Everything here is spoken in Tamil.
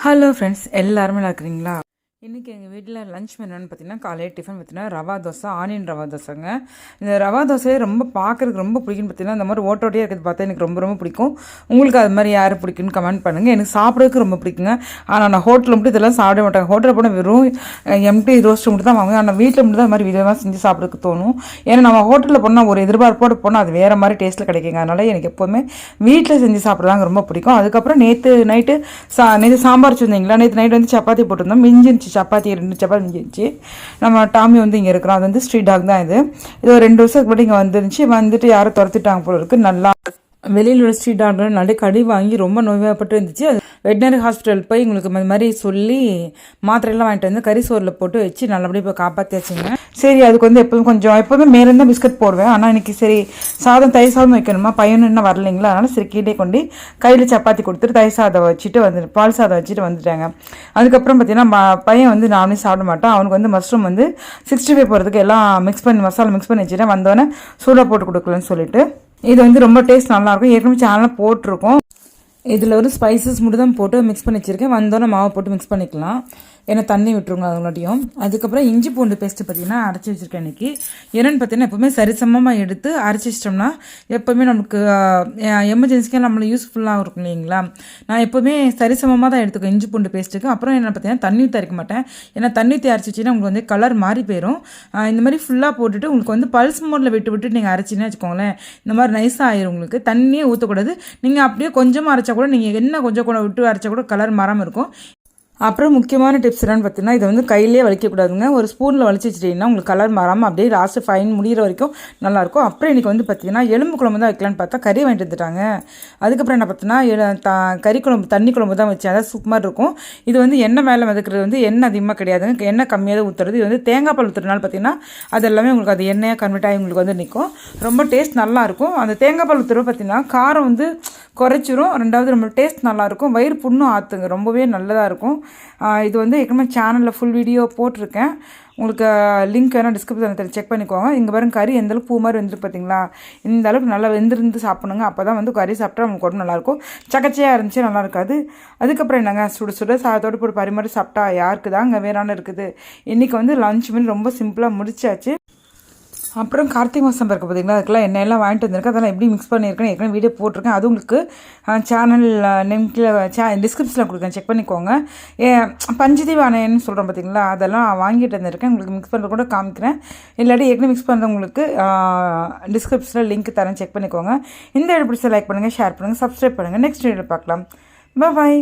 ஹலோ ஃப்ரெண்ட்ஸ் எல்லாருமே நல்லா இருக்கிறீங்களா? இன்றைக்கி எங்கள் வீட்டில் லஞ்ச் மெனுன்னு பார்த்தீங்கன்னா காலையில் டிஃபன் பார்த்தீங்கன்னா ரவா தோசை ஆனியன் ரவா தோசைங்க. இந்த ரவா தோசையை ரொம்ப பார்க்குறதுக்கு ரொம்ப பிடிக்கும்னு பார்த்தீங்கன்னா இந்த மாதிரி ஓட்டோட்டியாக இருக்கிறது பார்த்தா எனக்கு ரொம்ப ரொம்ப பிடிக்கும். உங்களுக்கு அது மாதிரி யார் பிடிக்குன்னு கமெண்ட் பண்ணுங்கள் எனக்கு சாப்பிட்றதுக்கு ரொம்ப பிடிக்குங்க. ஆனால் நான் ஹோட்டலில் மட்டும் இதெல்லாம் சாப்பிட மாட்டேன். ஹோட்டலில் போனால் வெறும் எம்டி ரோஸ்ட் மட்டும் தான் வாங்குவேன். ஆனால் வீட்டில் மட்டும் தான் அது மாதிரி விதமாக செஞ்சு சாப்பிட்றதுக்கு தோணும். ஏன்னா நம்ம ஹோட்டலில் போனால் ஒரு எதிர்பார்ப்போடு போனால் அது வேறு மாதிரி டேஸ்ட்டில் கிடைக்குங்க. அதனால் எனக்கு எப்போவுமே வீட்டில் செஞ்சு சாப்பிட்றதாங்க ரொம்ப பிடிக்கும். அதுக்கப்புறம் நேற்று நைட்டு சா நேற்று சாம்பார் வச்சுருந்தீங்களா? நேற்று நைட் வந்து சப்பாத்தி போட்டிருந்தோம். சப்பாத்தி ரெண்டு சப்பாத்தி இருந்துச்சு நம்ம டாமி வந்து இங்கே இருக்கிறோம் அது வந்து ஸ்ட்ரீட் டாக் தான் இது. இது ஒரு ரெண்டு வருஷத்துக்கு முன்னாடி இங்கே வந்துருந்துச்சு. வந்துட்டு யாரும் துரத்திட்டாங்க போல இருக்கு. நல்லா வெளியில் உள்ள ஸ்ட்ரீட் டாக்டர் நிறைய கடி வாங்கி ரொம்ப நோய்வாய்ப்பட்டு இருந்துச்சு. அது வெட்டினரி ஹாஸ்பிட்டல் போய் உங்களுக்கு இந்த மாதிரி சொல்லி மாத்திரையெல்லாம் வாங்கிட்டு வந்து கறி சோறில் போட்டு வச்சு நல்லபடியாக இப்போ காப்பாற்றியாச்சுங்க சரி அதுக்கு வந்து எப்போதும் கொஞ்சம் எப்போதுமே மேலேருந்து பிஸ்கட் போடுவேன். ஆனால் இன்றைக்கி சரி சாதம் தயிர் சாதம் வைக்கணுமா? பையனும் இன்னும் வரலைங்களா? அதனால் சரி கீழே கொண்டு கையில் சப்பாத்தி கொடுத்துட்டு தயிர் சாதம் வச்சுட்டு வந்து பால் சாதம் வச்சுட்டு வந்துட்டாங்க. அதுக்கப்புறம் பார்த்தீங்கன்னா ம- பையன் வந்து நானே சாப்பிட மாட்டான். அவனுக்கு வந்து மஷ்ரூம் வந்து சிக்ஸ்டி ஃபைவ் போகிறதுக்கு எல்லாம் மிக்ஸ் பண்ணி மசாலா மிக்ஸ் பண்ணி வச்சுட்டேன். வந்தோடனே சூடாக போட்டு கொடுக்கலன்னு சொல்லிட்டு. இது வந்து ரொம்ப டேஸ்ட் நல்லாயிருக்கும் ஏற்கனவே சேனலில் போட்டிருக்கோம். இதில் ஒரு ஸ்பைசஸ் மட்டும் தான் போட்டு மிக்ஸ் பண்ணி வச்சுருக்கேன். வந்தோடனே மாவு போட்டு மிக்ஸ் பண்ணிக்கலாம். ஏன்னா தண்ணி விட்டுருங்க அது அதுக்கப்புறம் இஞ்சி பூண்டு பேஸ்ட்டு பார்த்தீங்கன்னா அரைச்சி வச்சுருக்கேன் இன்றைக்கி என்னென்னு பார்த்தீங்கன்னா எப்போவுமே சரிசமமாக எடுத்து அரைச்சி வச்சிட்டோம்னா எப்போவுமே நமக்கு எமர்ஜென்சிக்காக நம்மளை யூஸ்ஃபுல்லாக இருக்கும் இல்லைங்களா? நான் எப்போவுமே சரிசமமாக தான் எடுத்துக்கேன் இஞ்சி பூண்டு பேஸ்ட்டுக்கு அப்புறம் என்ன பார்த்தீங்கன்னா தண்ணி ஊற்றி அரைக்க மாட்டேன். ஏன்னா தண்ணி ஊற்றி அரைச்சி வச்சுன்னா உங்களுக்கு வந்து கலர் மாறி போயிடும் இந்த மாதிரி ஃபுல்லாக போட்டுட்டு உங்களுக்கு வந்து பல்ஸ் மோடில் விட்டு விட்டு நீங்கள் அரைச்சின்னு வச்சுக்கோங்களேன் இந்த மாதிரி நைஸாக ஆயிரும் உங்களுக்கு. தண்ணியே ஊற்றக்கூடாது நீங்கள் அப்படியே கொஞ்சமாக அரைச்சா கூட நீங்கள் என்ன கொஞ்சம் கூட விட்டு அரைச்சா கூட கலர் மாறாமல் இருக்கும். அப்புறம் முக்கியமான டிப்ஸ் என்னென்னு பார்த்தீங்கன்னா இதை வந்து கையிலே வலிக்கக்கூடாதுங்க. ஒரு ஸ்பூனில் வலிச்சு வச்சிட்டிங்கன்னா உங்களுக்கு கலர் மாறாமல் அப்படியே லாஸ்ட்டு ஃபைன் முடிகிற வரைக்கும் நல்லாயிருக்கும். அப்புறம் இன்றைக்கி வந்து பார்த்தீங்கன்னா எலும்பு குழம்பு தான் வைக்கலான்னு பார்த்தா கறி வாங்கிட்டு வந்துட்டாங்க. அதுக்கப்புறம் என்ன பார்த்தீங்கன்னா எல- த கறி குழம்பு தண்ணி குழம்பு தான் வச்சு அதாவது சூப் மாதிரி இருக்கும். இது வந்து எண்ணெய் மேலே வதக்கிறது வந்து எண்ணெய் அதிகமாக கிடையாதுங்க. எண்ணெய் கம்மியாக தான் ஊற்றுறது இது வந்து தேங்காய் பால் ஊற்றுறதுனால பார்த்தீங்கன்னா அது எல்லாமே உங்களுக்கு அது எண்ணெயாக கன்வெர்ட் ஆகி உங்களுக்கு வந்து நிற்கும் ரொம்ப டேஸ்ட் நல்லாயிருக்கும் அந்த தேங்காய் பால் ஊற்றுறது பார்த்தீங்கன்னா காரம் வந்து குறைச்சிரும். ரெண்டாவது நம்ம டேஸ்ட் நல்லாயிருக்கும் வயிறு புண்ணும் ஆற்றுங்க ரொம்பவே நல்லதாக இருக்கும். இது வந்து ஏற்கனவே சேனலில் ஃபுல் வீடியோ போட்டிருக்கேன். உங்களுக்கு லிங்க் வேணால் டிஸ்கிரிப்ஷனில் செக் பண்ணிக்கோங்க. இங்கே பாருங்க கறி எந்தளவுக்கு பூ மாதிரி வெந்துட்டு பார்த்தீங்களா இந்த அளவுக்கு நல்லா வெந்திருந்து சாப்பிடுங்க அப்போ தான் வந்து கறி சாப்பிட்டா நமக்கு உடம்பு நல்லாயிருக்கும் சக்கச்சையாக இருந்துச்சு நல்லா இருக்காது. அதுக்கப்புறம் என்னங்க? சுட சுட சாதத்தோடு போட்டு பரிமாறி சாப்பிட்டா யாருக்கு தாங்க வேறான இருக்குது. இன்றைக்கி வந்து லஞ்ச் மீன் ரொம்ப சிம்பிளாக முடிச்சாச்சு. அப்புறம் கார்த்திகை மாதம் பிறக்க பார்த்தீங்களா அதுக்கெல்லாம் எண்ணெயெல்லாம் வாங்கிட்டு வந்திருக்கேன். அதெல்லாம் எப்படி மிக்ஸ் பண்ணியிருக்கேன் ஏற்கனவே வீடியோ போட்டிருக்கேன். அது உங்களுக்கு சேனல் நெம்கில் சே டிஸ்கிரிப்ஷனில் கொடுக்குறேன். செக் பண்ணிக்கோங்க. ஏ பஞ்சதீவ அணையன்னு சொல்கிறோம் பார்த்தீங்களா அதெல்லாம் வாங்கிட்டு வந்திருக்கேன். உங்களுக்கு மிக்ஸ் பண்ணுறது கூட காமிக்கிறேன். இல்லாட்டி ஏற்கனவே மிக்ஸ் பண்ணுறவங்களுக்கு டிஸ்கிரிப்ஷனில் லிங்க் தரேன். செக் பண்ணிக்கோங்க. இந்த வீடியோ பிடிச்ச லைக் பண்ணுங்கள் ஷேர் பண்ணுங்கள் சப்ஸ்கிரைப் பண்ணுங்கள் நெக்ஸ்ட் வீடியோ பார்க்கலாம். பாய்